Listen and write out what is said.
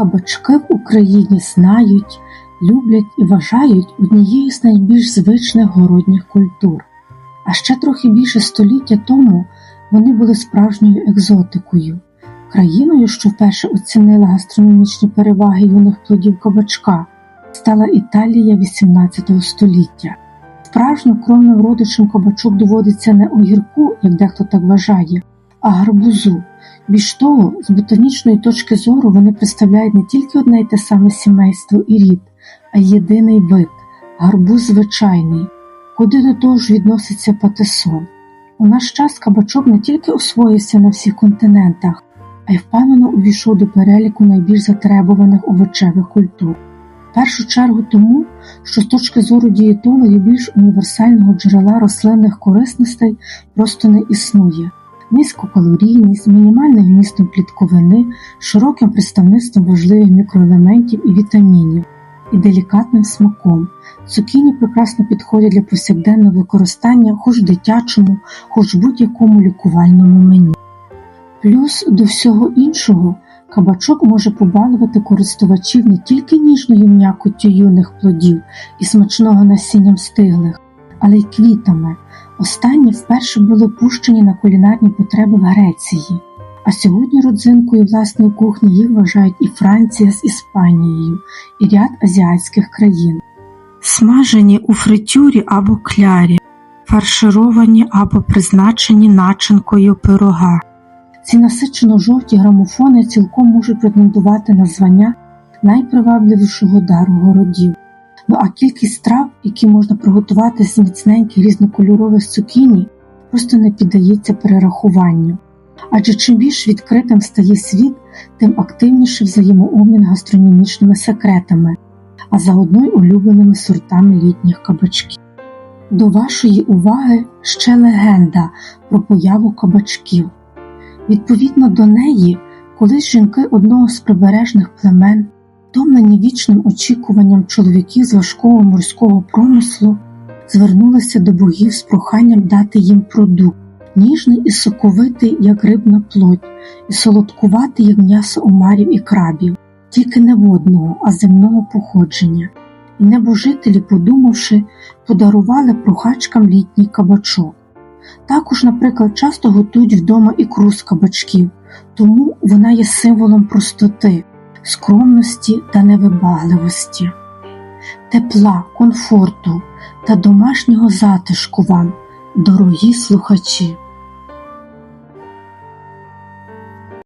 Кабачки в Україні знають, люблять і вважають однією з найбільш звичних городніх культур. А ще трохи більше століття тому вони були справжньою екзотикою, країною, що вперше оцінила гастрономічні переваги юних плодів кабачка, стала Італія XVIII століття. Справжньо кровним родичам кабачок доводиться не огірку, як дехто так вважає, а гарбузу. Більш того, з ботанічної точки зору вони представляють не тільки одне й те саме сімейство і рід, а й єдиний вид гарбуз звичайний, куди до того ж відноситься патисон. У наш час кабачок не тільки освоївся на всіх континентах, а й впевнено увійшов до переліку найбільш затребуваних овочевих культур. В першу чергу тому, що з точки зору дієтологів більш універсального джерела рослинних корисностей просто не існує. Низькокалорійність, мінімальним вмістом клітковини, широким представництвом важливих мікроелементів і вітамінів і делікатним смаком. Цукіні прекрасно підходять для повсякденного використання хоч дитячому, хоч будь-якому лікувальному меню. Плюс до всього іншого кабачок може побалувати користувачів не тільки ніжною м'якоттю юних плодів і смачного насінням стиглих, але й квітами. Останні вперше були пущені на кулінарні потреби в Греції, а сьогодні родзинкою власної кухні їх вважають і Франція з Іспанією, і ряд азіатських країн. Смажені у фритюрі або клярі, фаршировані або призначені начинкою пирога. Ці насичено жовті грамофони цілком можуть претендувати на звання найпривабливішого дару городів. Ну а кількість страв, які можна приготувати з міцненьких різнокольорових цукіні, просто не піддається перерахуванню. Адже чим більш відкритим стає світ, тим активніше взаємообмін гастрономічними секретами, а заодно й улюбленими сортами літніх кабачків. До вашої уваги ще легенда про появу кабачків. Відповідно до неї, колись жінки одного з прибережних племен, втомлені вічним очікуванням чоловіків з важкого морського промислу, звернулися до богів з проханням дати їм продукт, ніжний і соковитий, як рибна плоть, і солодкуватий, як м'ясо омарів і крабів, тільки не водного, а земного походження. І небожителі, подумавши, подарували прохачкам літній кабачок. Також, наприклад, часто готують вдома ікру з кабачків, тому вона є символом простоти, скромності та невибагливості, тепла, комфорту та домашнього затишку вам, дорогі слухачі.